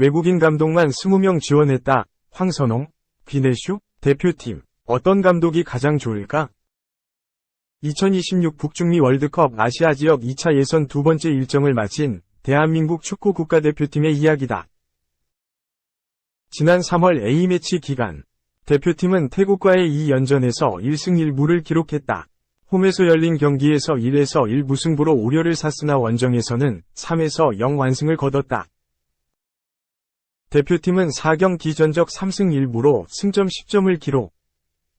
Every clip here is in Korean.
외국인 감독만 20명 지원했다. 황선홍, 비네슈, 대표팀. 어떤 감독이 가장 좋을까? 2026 북중미 월드컵 아시아 지역 2차 예선 두 번째 일정을 마친 대한민국 축구 국가대표팀의 이야기다. 지난 3월 A매치 기간, 대표팀은 태국과의 2연전에서 1승 1무를 기록했다. 홈에서 열린 경기에서 1에서 1 무승부로 우려를 샀으나 원정에서는 3에서 0 완승을 거뒀다. 대표팀은 4경 기 전적 3승 1무로 승점 10점을 기록.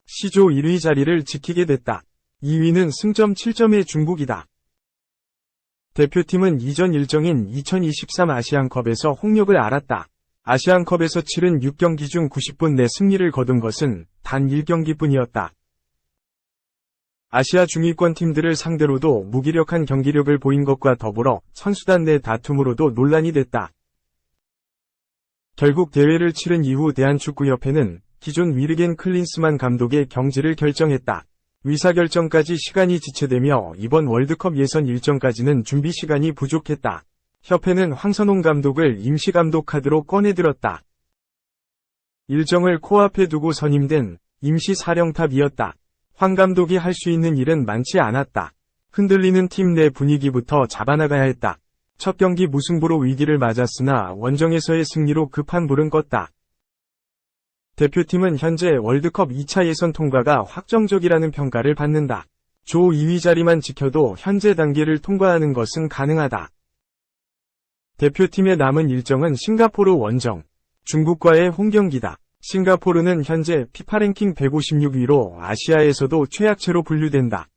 시조 1위 자리를 지키게 됐다. 2위는 승점 7점의 중국이다. 대표팀은 이전 일정인 2023 아시안컵에서 홍역을 알았다. 아시안컵에서 치른 6경기 중 90분 내 승리를 거둔 것은 단 1경기뿐이었다. 아시아 중위권 팀들을 상대로도 무기력한 경기력을 보인 것과 더불어 선수단 내 다툼으로도 논란이 됐다. 결국 대회를 치른 이후 대한축구협회는 기존 위르겐 클린스만 감독의 경질을 결정했다. 의사결정까지 시간이 지체되며 이번 월드컵 예선 일정까지는 준비 시간이 부족했다. 협회는 황선홍 감독을 임시감독 카드로 꺼내들었다. 일정을 코앞에 두고 선임된 임시사령탑이었다. 황 감독이 할 수 있는 일은 많지 않았다. 흔들리는 팀 내 분위기부터 잡아나가야 했다. 첫 경기 무승부로 위기를 맞았으나 원정에서의 승리로 급한 불은 껐다. 대표팀은 현재 월드컵 2차 예선 통과가 확정적이라는 평가를 받는다. 조 2위 자리만 지켜도 현재 단계를 통과하는 것은 가능하다. 대표팀의 남은 일정은 싱가포르 원정, 중국과의 홈 경기다. 싱가포르는 현재 피파 랭킹 156위로 아시아에서도 최약체로 분류된다.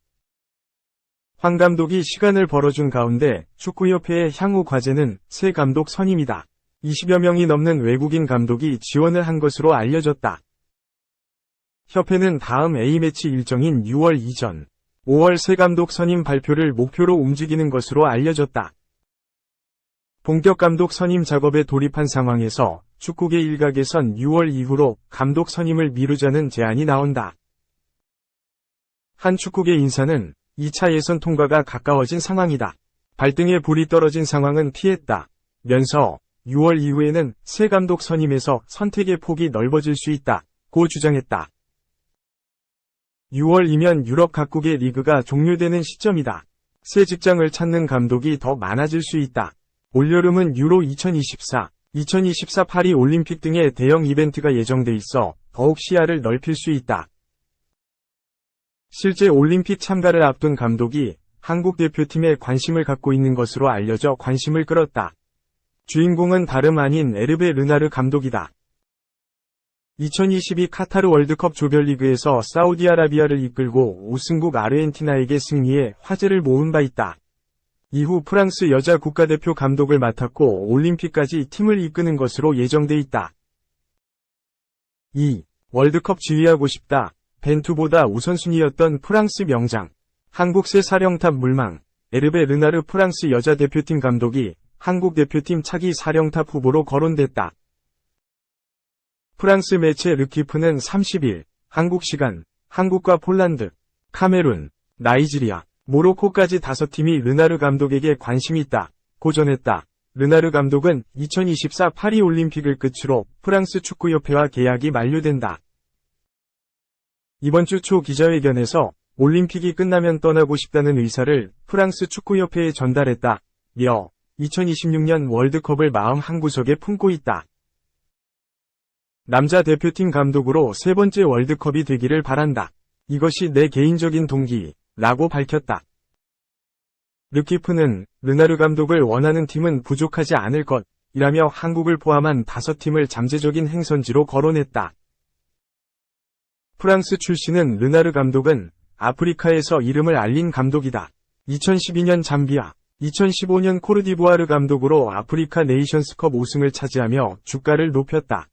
황 감독이 시간을 벌어준 가운데 축구협회의 향후 과제는 새 감독 선임이다. 20여 명이 넘는 외국인 감독이 지원을 한 것으로 알려졌다. 협회는 다음 A매치 일정인 6월 이전, 5월 새 감독 선임 발표를 목표로 움직이는 것으로 알려졌다. 본격 감독 선임 작업에 돌입한 상황에서 축구계 일각에선 6월 이후로 감독 선임을 미루자는 제안이 나온다. 한 축구계 인사는 2차 예선 통과가 가까워진 상황이다. 발등에 불이 떨어진 상황은 피했다. 면서 6월 이후에는 새 감독 선임에서 선택의 폭이 넓어질 수 있다. 고 주장했다. 6월이면 유럽 각국의 리그가 종료되는 시점이다. 새 직장을 찾는 감독이 더 많아질 수 있다. 올여름은 유로 2024, 2024 파리 올림픽 등의 대형 이벤트가 예정돼 있어 더욱 시야를 넓힐 수 있다. 실제 올림픽 참가를 앞둔 감독이 한국 대표팀에 관심을 갖고 있는 것으로 알려져 관심을 끌었다. 주인공은 다름 아닌 에르베 르나르 감독이다. 2022 카타르 월드컵 조별리그에서 사우디아라비아를 이끌고 우승국 아르헨티나에게 승리해 화제를 모은 바 있다. 이후 프랑스 여자 국가대표 감독을 맡았고 올림픽까지 팀을 이끄는 것으로 예정돼 있다. 2. 월드컵 지휘하고 싶다. 벤투보다 우선순위였던 프랑스 명장. 한국 새 사령탑 물망. 에르베 르나르 프랑스 여자 대표팀 감독이 한국 대표팀 차기 사령탑 후보로 거론됐다. 프랑스 매체 르키프는 30일, 한국 시간, 한국과 폴란드, 카메룬, 나이지리아, 모로코까지 다섯 팀이 르나르 감독에게 관심이 있다. 고전했다. 르나르 감독은 2024 파리 올림픽을 끝으로 프랑스 축구협회와 계약이 만료된다. 이번 주 초 기자회견에서 올림픽이 끝나면 떠나고 싶다는 의사를 프랑스 축구협회에 전달했다. 며 2026년 월드컵을 마음 한구석에 품고 있다. 남자 대표팀 감독으로 세 번째 월드컵이 되기를 바란다. 이것이 내 개인적인 동기, 라고 밝혔다. 르키프는 르나르 감독을 원하는 팀은 부족하지 않을 것, 이라며 한국을 포함한 다섯 팀을 잠재적인 행선지로 거론했다. 프랑스 출신은 르나르 감독은 아프리카에서 이름을 알린 감독이다. 2012년 잠비아, 2015년 코르디부아르 감독으로 아프리카 네이션스컵 우승을 차지하며 주가를 높였다.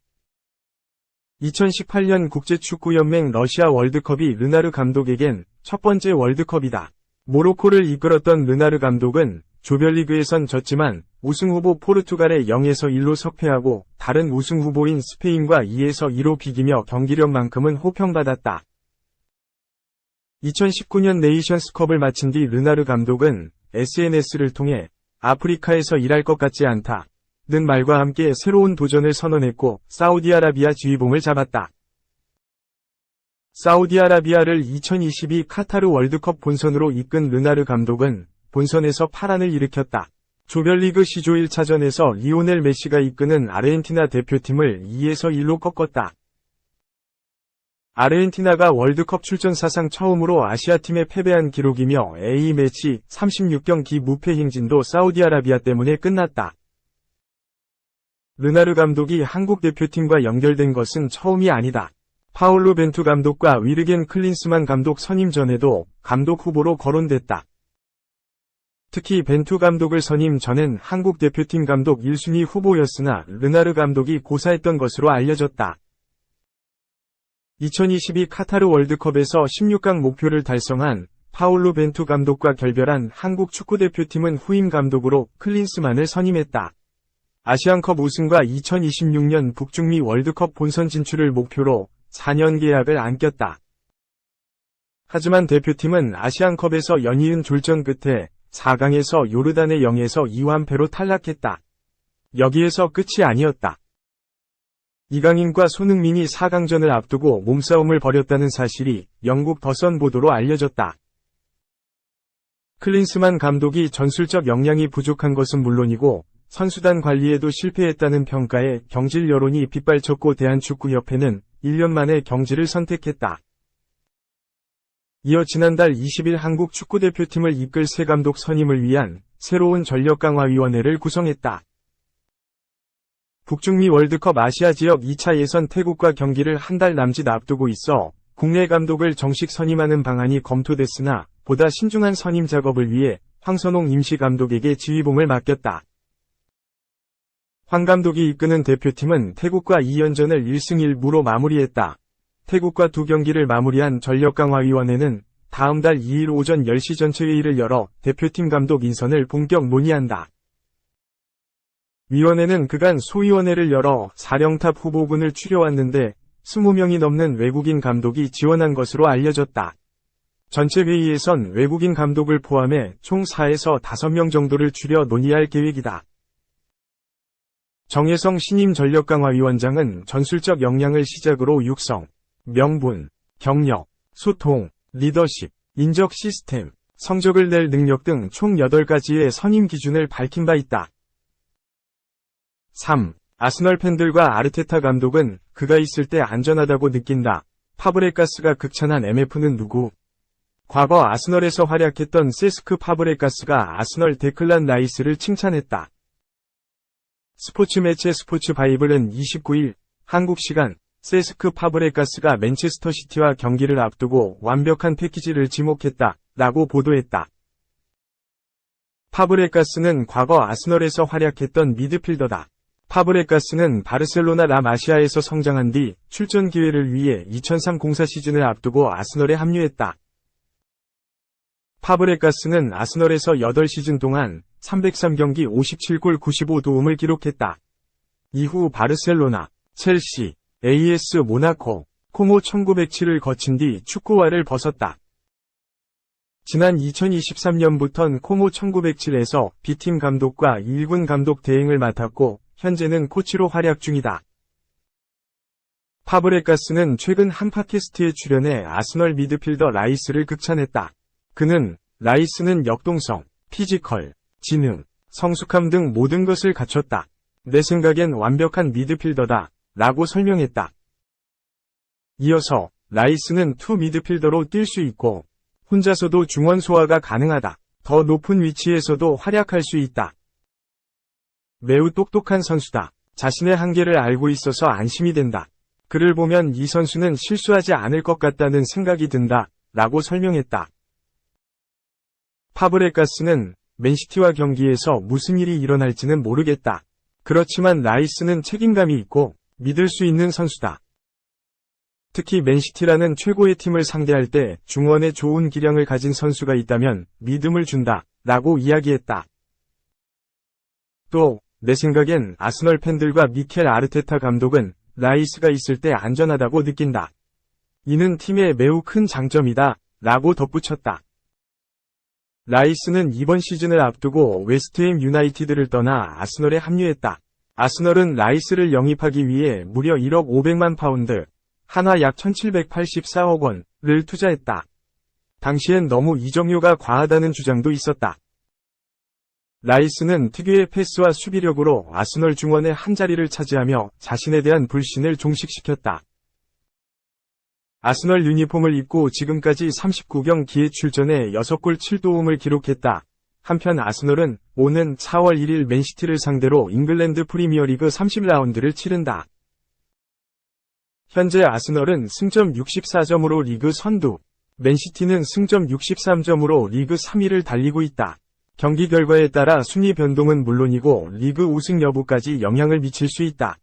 2018년 국제축구연맹 러시아 월드컵이 르나르 감독에겐 첫 번째 월드컵이다. 모로코를 이끌었던 르나르 감독은 조별리그에선 졌지만 우승 후보 포르투갈에 0에서 1로 석패하고 다른 우승 후보인 스페인과 2에서 2로 비기며 경기력만큼은 호평받았다. 2019년 네이션스컵을 마친 뒤 르나르 감독은 SNS를 통해 아프리카에서 일할 것 같지 않다. 는 말과 함께 새로운 도전을 선언했고 사우디아라비아 지휘봉을 잡았다. 사우디아라비아를 2022 카타르 월드컵 본선으로 이끈 르나르 감독은 본선에서 파란을 일으켰다. 조별리그 시조 1차전에서 리오넬 메시가 이끄는 아르헨티나 대표팀을 2에서 1로 꺾었다. 아르헨티나가 월드컵 출전 사상 처음으로 아시아팀에 패배한 기록이며 A매치 36경기 무패 행진도 사우디아라비아 때문에 끝났다. 르나르 감독이 한국 대표팀과 연결된 것은 처음이 아니다. 파울로 벤투 감독과 위르겐 클린스만 감독 선임 전에도 감독 후보로 거론됐다. 특히 벤투 감독을 선임 전엔 한국 대표팀 감독 1순위 후보였으나 르나르 감독이 고사했던 것으로 알려졌다. 2022 카타르 월드컵에서 16강 목표를 달성한 파울로 벤투 감독과 결별한 한국 축구대표팀은 후임 감독으로 클린스만을 선임했다. 아시안컵 우승과 2026년 북중미 월드컵 본선 진출을 목표로 4년 계약을 안겼다. 하지만 대표팀은 아시안컵에서 연이은 졸전 끝에 4강에서 요르단의 0에서 2완패로 탈락했다. 여기에서 끝이 아니었다. 이강인과 손흥민이 4강전을 앞두고 몸싸움을 벌였다는 사실이 영국 더선 보도로 알려졌다. 클린스만 감독이 전술적 역량이 부족한 것은 물론이고 선수단 관리에도 실패했다는 평가에 경질 여론이 빗발쳤고 대한축구협회는 1년 만에 경질을 선택했다. 이어 지난달 20일 한국 축구대표팀을 이끌 새 감독 선임을 위한 새로운 전력강화위원회를 구성했다. 북중미 월드컵 아시아 지역 2차 예선 태국과 경기를 한 달 남짓 앞두고 있어 국내 감독을 정식 선임하는 방안이 검토됐으나 보다 신중한 선임 작업을 위해 황선홍 임시 감독에게 지휘봉을 맡겼다. 황 감독이 이끄는 대표팀은 태국과 2연전을 1승 1무로 마무리했다. 태국과 두 경기를 마무리한 전력강화위원회는 다음 달 2일 오전 10시 전체 회의를 열어 대표팀 감독 인선을 본격 논의한다. 위원회는 그간 소위원회를 열어 사령탑 후보군을 추려왔는데 20명이 넘는 외국인 감독이 지원한 것으로 알려졌다. 전체 회의에선 외국인 감독을 포함해 총 4에서 5명 정도를 추려 논의할 계획이다. 정혜성 신임 전력강화위원장은 전술적 역량을 시작으로 육성, 명분, 경력, 소통, 리더십, 인적 시스템, 성적을 낼 능력 등 총 8가지의 선임 기준을 밝힌 바 있다. 3. 아스널 팬들과 아르테타 감독은 그가 있을 때 안전하다고 느낀다. 파브레가스가 극찬한 MF는 누구? 과거 아스널에서 활약했던 세스크 파브레가스가 아스널 데클란 라이스를 칭찬했다. 스포츠 매체 스포츠 바이블은 29일 한국 시간 세스크 파브레가스가 맨체스터 시티와 경기를 앞두고 완벽한 패키지를 지목했다. 라고 보도했다. 파브레가스는 과거 아스널에서 활약했던 미드필더다. 파브레가스는 바르셀로나 라마시아에서 성장한 뒤 출전 기회를 위해 2003-04 시즌을 앞두고 아스널에 합류했다. 파브레가스는 아스널에서 8시즌 동안 303경기 57골 95도움을 기록했다. 이후 바르셀로나, 첼시, AS 모나코, 코모 1907을 거친 뒤 축구화를 벗었다. 지난 2023년부턴 코모 1907에서 B팀 감독과 1군 감독 대행을 맡았고 현재는 코치로 활약 중이다. 파브레가스는 최근 한 팟캐스트에 출연해 아스널 미드필더 라이스를 극찬했다. 그는 라이스는 역동성, 피지컬, 지능, 성숙함 등 모든 것을 갖췄다. 내 생각엔 완벽한 미드필더다. 라고 설명했다. 이어서 라이스는 투 미드필더로 뛸 수 있고 혼자서도 중원 소화가 가능하다. 더 높은 위치에서도 활약할 수 있다. 매우 똑똑한 선수다. 자신의 한계를 알고 있어서 안심이 된다. 그를 보면 이 선수는 실수하지 않을 것 같다는 생각이 든다. 라고 설명했다. 파브레가스는 맨시티와 경기에서 무슨 일이 일어날지는 모르겠다. 그렇지만 라이스는 책임감이 있고 믿을 수 있는 선수다. 특히 맨시티라는 최고의 팀을 상대할 때 중원에 좋은 기량을 가진 선수가 있다면 믿음을 준다. 라고 이야기했다. 또, 내 생각엔 아스널 팬들과 미켈 아르테타 감독은 라이스가 있을 때 안전하다고 느낀다. 이는 팀의 매우 큰 장점이다. 라고 덧붙였다. 라이스는 이번 시즌을 앞두고 웨스트햄 유나이티드를 떠나 아스널에 합류했다. 아스널은 라이스를 영입하기 위해 무려 1억 500만 파운드, 하나 약 1784억 원을 투자했다. 당시엔 너무 이적료가 과하다는 주장도 있었다. 라이스는 특유의 패스와 수비력으로 아스널 중원의 한 자리를 차지하며 자신에 대한 불신을 종식시켰다. 아스널 유니폼을 입고 지금까지 39경 기에 출전해 6골 7도움을 기록했다. 한편 아스널은 오는 4월 1일 맨시티를 상대로 잉글랜드 프리미어리그 30라운드를 치른다. 현재 아스널은 승점 64점으로 리그 선두, 맨시티는 승점 63점으로 리그 3위를 달리고 있다. 경기 결과에 따라 순위 변동은 물론이고 리그 우승 여부까지 영향을 미칠 수 있다.